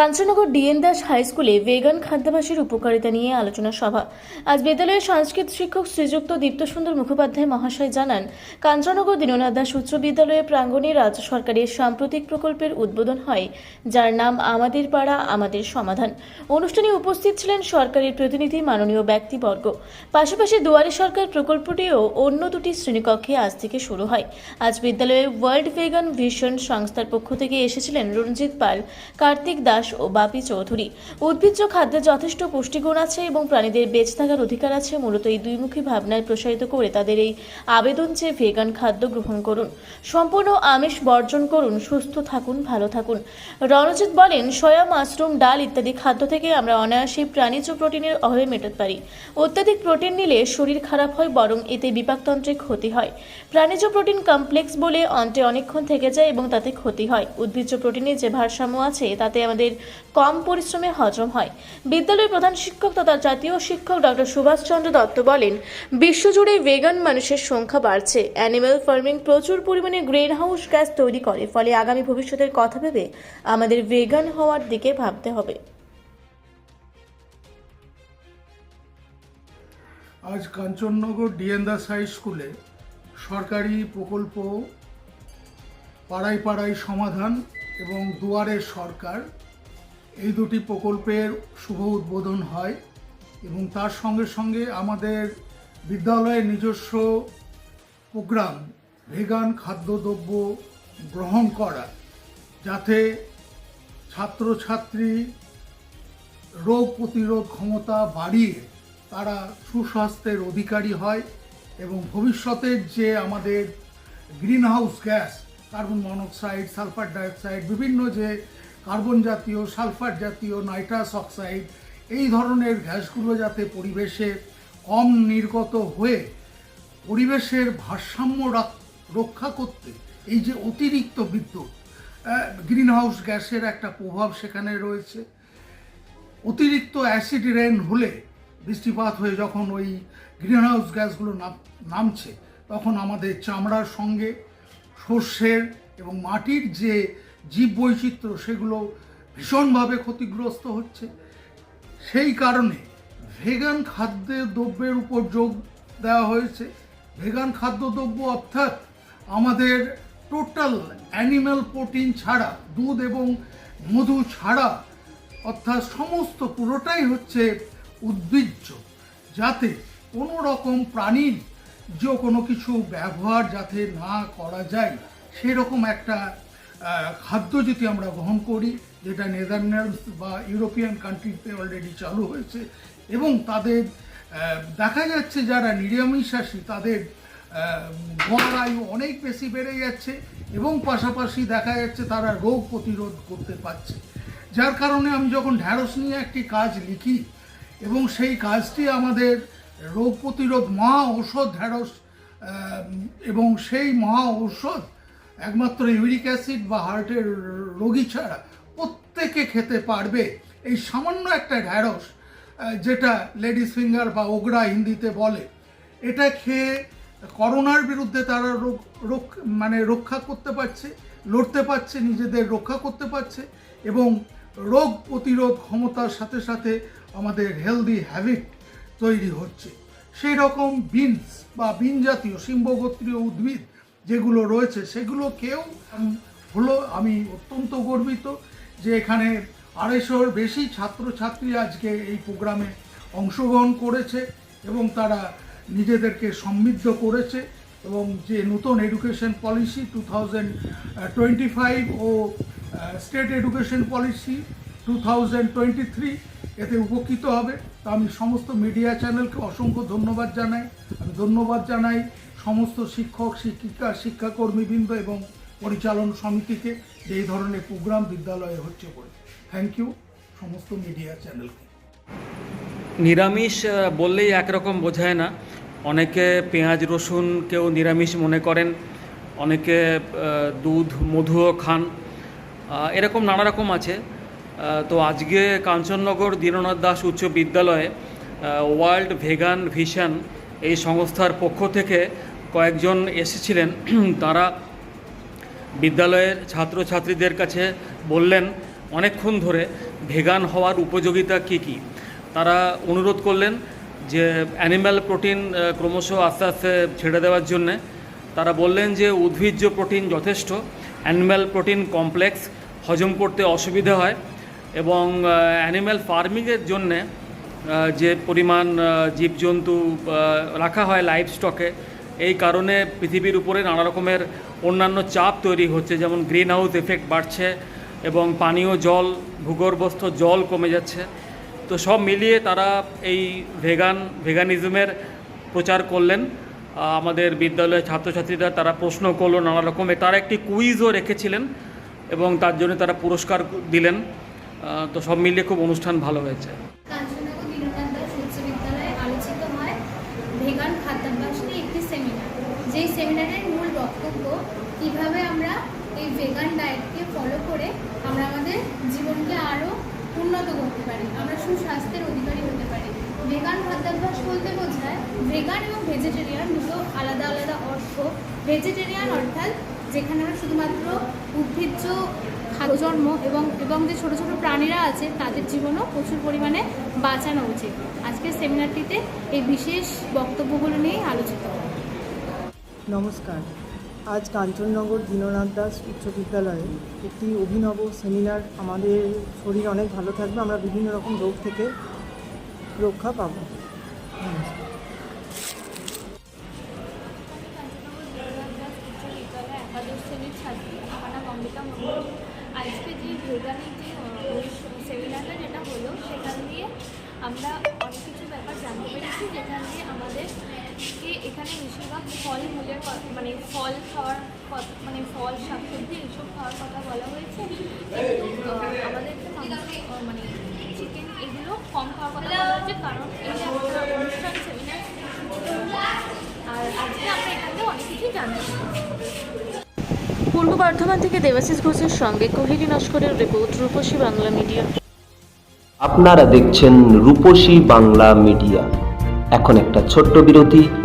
Kanchannagar D N Das high স্কুলে vegan খাদ্যাভাসের উপকারিতা নিয়ে আলোচনা সভা। আজ বিদ্যালয়ের সংস্কৃত শিক্ষক শ্রীযুক্ত দীপ্ত সুন্দর মুখোপাধ্যায় মহাশয় জানান, কাঞ্চনগর দীননাথ দাস উচ্চ বিদ্যালয়ের প্রাঙ্গণে রাজ্য সরকারের সাম্প্রতিক প্রকল্পের উদ্বোধন হয়, যার নাম আমাদের পাড়া, আমাদের সমাধান। অনুষ্ঠানে উপস্থিত ছিলেন সরকারের প্রতিনিধি মাননীয় ব্যক্তিবর্গ। পাশাপাশি দুয়ারে সরকার প্রকল্পটিও অন্য দুটি শ্রেণীকক্ষে আজ থেকে শুরু হয়। আজ বিদ্যালয়ে ওয়ার্ল্ড ভেগান ভিশন সংস্থার পক্ষ থেকে এসেছিলেন রঞ্জিত পাল, কার্তিক দাস ও বাপি চৌধুরী। উদ্ভিজ্জ খাদ্যে যথেষ্ট পুষ্টিগুণ আছে এবং প্রাণীদের বেঁচে থাকার অধিকার আছে। মূলত এই দুইমুখী ভাবনায় প্রসারিত করে তাদের এই আবেদন চেয়ে ভেগান খাদ্য গ্রহণ করুন, সম্পূর্ণ আমিষ বর্জন করুন, সুস্থ থাকুন, ভালো থাকুন। রণজিৎ বলেন, সয়া, মাশরুম, ডাল ইত্যাদি খাদ্য থেকে আমরা অনায়াসে প্রাণীজ প্রোটিনের অভাবে মেটাতে পারি। অত্যাধিক প্রোটিন নিলে শরীর খারাপ হয়, বরং এতে বিপাকতন্ত্রে ক্ষতি হয়। প্রাণীজ প্রোটিন কমপ্লেক্স বলে অন্তে অনেকক্ষণ থেকে যায় এবং তাতে ক্ষতি হয়। উদ্ভিজ্জ প্রোটিনের যে ভারসাম্য আছে, তাতে আমাদের কম পরিশ্রমে হজম হয়। বিদ্যালয়ের প্রধান শিক্ষক তথা জাতীয় শিক্ষক ডক্টর সুভাষচন্দ্র দত্ত বলেন, বিশ্বজুড়ে ভেগান মানুষের সংখ্যা বাড়ছে। অ্যানিম্যাল ফার্মিং প্রচুর পরিমাণে গ্রিন হাউস গ্যাস তৈরি করে। ফলে আগামী ভবিষ্যতের কথা ভেবে আমাদের ভেগান হওয়ার দিকে ভাবতে হবে। আজ কাঞ্চননগর ডিএন দাস হাই স্কুলে সরকারি প্রকল্প পাড়ায় পাড়ায় সমাধান এবং দুয়ারে সরকার এই দুটি প্রকল্পের শুভ উদ্বোধন হয় এবং তার সঙ্গে সঙ্গে আমাদের বিদ্যালয়ের নিজস্ব প্রোগ্রাম, ভেগান খাদ্যদ্রব্য গ্রহণ করা, যাতে ছাত্রছাত্রী রোগ প্রতিরোধ ক্ষমতা বাড়িয়ে তারা সুস্বাস্থ্যের অধিকারী হয় এবং ভবিষ্যতের যে আমাদের greenhouse gas, carbon monoxide, sulphur dioxide, বিভিন্ন যে কার্বন জাতীয়, সালফার জাতীয়, নাইট্রাস অক্সাইড, এই ধরনের গ্যাসগুলো যাতে পরিবেশে কম নির্গত হয়ে পরিবেশের ভারসাম্য রক্ষা করতে, এই যে অতিরিক্ত বিদ্যুৎ গ্রিন হাউস গ্যাসের একটা প্রভাব সেখানে রয়েছে। অতিরিক্ত অ্যাসিড রেন হলে বৃষ্টিপাত হয়ে যখন ওই গ্রিনহাউস গ্যাসগুলো নাম- নামছে, তখন আমাদের চামড়ার সঙ্গে শস্যের এবং মাটির যে জীব বৈচিত্র্য সেগুলো ভীষণভাবে ক্ষতিগ্রস্ত হচ্ছে। সেই কারণে ভেগান খাদ্য দ্রব্যের উপর যোগ দেওয়া হয়েছে। ভেগান খাদ্যদ্রব্য অর্থাৎ আমাদের টোটাল অ্যানিম্যাল প্রোটিন ছাড়া, দুধ এবং মধু ছাড়া, অর্থাৎ সমস্ত পুরোটাই হচ্ছে উদ্ভিজ্জ, যাতে কোনো রকম প্রাণীর যে কোনো কিছু ব্যবহার যাতে না করা যায়, সেরকম একটা খাদ্য যদি আমরা গ্রহণ করি, যেটা নেদারল্যান্ডস বা ইউরোপিয়ান কান্ট্রিতে অলরেডি চালু হয়েছে এবং তাদের দেখা যাচ্ছে যারা নিরামিষাসী তাদের গড় আয়ু অনেক বেশি বেড়ে যাচ্ছে এবং পাশাপাশি দেখা যাচ্ছে তারা রোগ প্রতিরোধ করতে পারছে। যার কারণে আমি যখন ঢ্যাঁড়স নিয়ে একটি কাজ লিখি এবং সেই কাজটি আমাদের রোগ প্রতিরোধ মহা ঔষধ ঢ্যাঁড়স এবং সেই মহা ঔষধ একমাত্র ইউরিক অ্যাসিড বা হার্টের রোগী ছাড়া প্রত্যেকে খেতে পারবে। এই সামান্য একটা ঢ্যাঁড়স যেটা লেডিস ফিঙ্গার বা ওগরা হিন্দিতে বলে, এটা খেয়ে করোনার বিরুদ্ধে তারা রোগ রোগ মানে রক্ষা করতে পারছে, লড়তে পারছে, নিজেদের রক্ষা করতে পারছে এবং রোগ প্রতিরোধ ক্ষমতার সাথে সাথে আমাদের হেলদি হ্যাবিট তৈরি হচ্ছে। সেই রকম বিনস বা বিন জাতীয় সিম্বগোত্রীয় উদ্ভিদ যেগুলো রয়েছে সেগুলোকেও হলো, আমি অত্যন্ত গর্বিত যে এখানে আড়াইশোর বেশি ছাত্রছাত্রী আজকে এই প্রোগ্রামে অংশগ্রহণ করেছে এবং তারা নিজেদেরকে সমৃদ্ধ করেছে এবং যে নতুন education policy two twenty five ও state education policy two thousand twenty three এতে উপকৃত হবে। তা আমি সমস্ত মিডিয়া চ্যানেলকে অসংখ্য ধন্যবাদ জানাই। আমি ধন্যবাদ জানাই সমস্ত শিক্ষক, শিক্ষিকা, শিক্ষাকর্মীবৃন্দ এবং পরিচালন সমিতিকে যে এই ধরনের প্রোগ্রাম বিদ্যালয়ে হচ্ছে বলে। থ্যাংক ইউ সমস্ত মিডিয়া চ্যানেলকে নিরামিষ বললেই একরকম বোঝায় না। অনেকে পেঁয়াজ, রসুন কেউ নিরামিষ মনে করেন, অনেকে দুধ, মধুও খান। এরকম নানা রকম আছে তো আজকে কাঞ্চননগর দীননাথ দাস উচ্চ বিদ্যালয়ে ওয়ার্ল্ড ভেগান ভিশন এই সংস্থার পক্ষ থেকে কয়েকজন এসেছিলেন, তারা বিদ্যালয়ের ছাত্রছাত্রীদের কাছে বললেন, অনেকক্ষণ ধরে ভেগান হওয়ার উপযোগিতা কী কী? তারা অনুরোধ করলেন যে, অ্যানিম্যাল প্রোটিন ক্রমশ আস্তে আস্তে ছেড়ে দেওয়ার জন্যে। তারা বললেন যে, উদ্ভিজ্জ প্রোটিন যথেষ্ট, অ্যানিম্যাল প্রোটিন কমপ্লেক্স, হজম করতে অসুবিধা হয় এবং অ্যানিম্যাল ফার্মিংয়ের জন্যে যে পরিমাণ জীবজন্তু রাখা হয় লাইভ স্টকে এই কারণে পৃথিবীর উপরে নানা রকমের অন্যান্য চাপ তৈরি হচ্ছে, যেমন গ্রিন হাউস এফেক্ট বাড়ছে এবং পানীয় জল, ভূগর্ভস্থ জল কমে যাচ্ছে। তো সব মিলিয়ে তারা এই ভেগান, ভেগানিজমের প্রচার করলেন। আমাদের বিদ্যালয়ের ছাত্রছাত্রীরা তারা প্রশ্ন করল নানা রকমের। তারা একটি কুইজও রেখেছিলেন এবং তার জন্য তারা পুরস্কার দিলেন। তো সব মিলিয়ে খুব অনুষ্ঠান ভালো হয়েছে কাঞ্চননগর দীননাথ দাস উচ্চ বিদ্যালয়ে আলোচিত হয় ভেগান খাদ্যাভ্যাস নিয়ে একটি সেমিনার যেই সেমিনারের মূল বক্তব্য, কীভাবে আমরা এই ভেগান ডায়েটকে ফলো করে আমরা আমাদের জীবনকে আরও উন্নত করতে পারি, আমরা সুস্বাস্থ্যের অধিকারী হতে পারি। ভেগান খাদ্যাভ্যাস বলতে বোঝায় ভেগান এবং ভেজিটেরিয়ান দুটো আলাদা আলাদা অর্থ। ভেজিটেরিয়ান অর্থাৎ যেখানে আমরা শুধুমাত্র উদ্ভিজ্জ জন্ম এবং এবং যে ছোট ছোট প্রাণীরা আছে, তাদের জীবনও প্রচুর পরিমাণে বাঁচানো উচিত। আজকের সেমিনারটিতে এই বিশেষ বক্তব্যগুলো নিয়েই আলোচিত নমস্কার। আজ কাঞ্চননগর দীননাথ দাস উচ্চ বিদ্যালয়ে একটি অভিনব সেমিনার আমাদের শরীর অনেক ভালো থাকবে, আমরা বিভিন্ন রকম রোগ থেকে রক্ষা পাবো। আমরা অনেক কিছু ব্যাপার জানতে পেরেছি যেখান দিয়ে আমাদের কে এখানে বেশিরভাগ ফল মূলের মানে ফল খাওয়ার কথা মানে ফল শাকসবজি এইসব খাওয়ার কথা বলা হয়েছে। কিন্তু আমাদেরকে মানে চিকেন এগুলো কম খাওয়ার কথা বলা হয়েছে কারণ এই যে একটা অনুষ্ঠান সেমিনার আর আজকে আমরা এখান থেকে অনেক কিছুই জানতে পূর্ব বর্ধমান থেকে দেবাশিস ঘোষের সঙ্গে কোহেলি নস্করের রিপোর্ট রূপসী বাংলা মিডিয়া। আপনারা দেখছেন রূপসী বাংলা মিডিয়া। এখন একটা ছোট্ট বিরতি